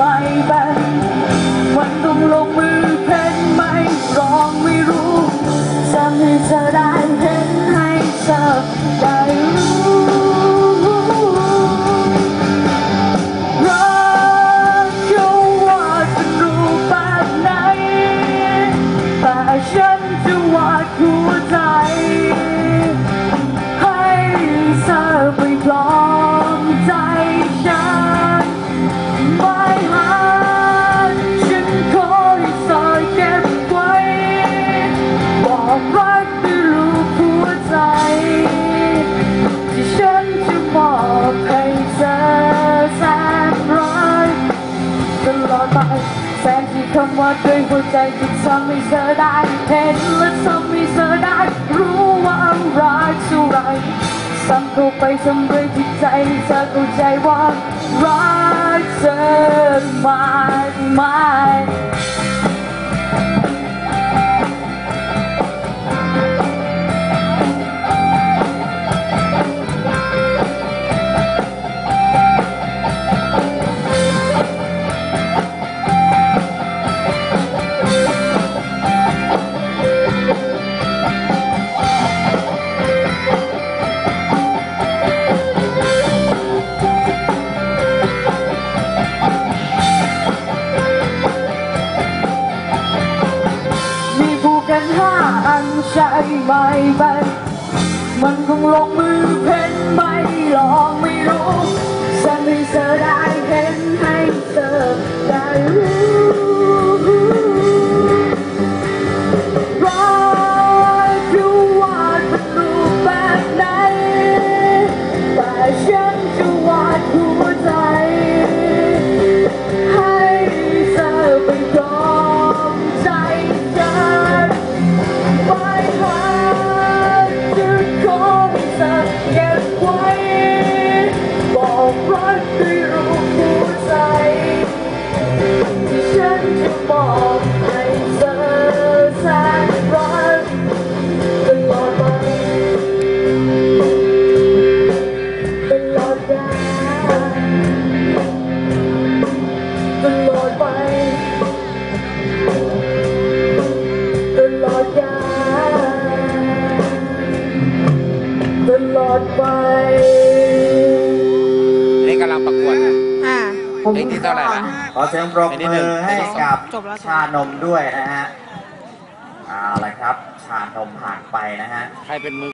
ไม่เป็นมันต้องลงำว่าด้วยหัวใจที่ทำให้เธอได้เห็นและทำให้เธอได้รู้ว่ารักเท่าไรซ้ำเข้าไปทำด้วยจิตใจให้เธอเข้าใจว่ารักเธอมากมาย ไปไปมันคงลงมือเพ่นไม่ลองไม่รู้ บอกรักด้วยรูปหัวใจที่ฉันจะบอกให้เธอแสนรักตลอดไปตลอดกาลตลอดไปตลอดกาลตลอดไป ประกวดนะอ่าเพลงที่เท่าไหร่ละขอเสียงปรบมือให้กับจบแล้วชานมด้วยนะฮะเอาละครับ ชานมผ่านไปนะฮะ ใครเป็นมือ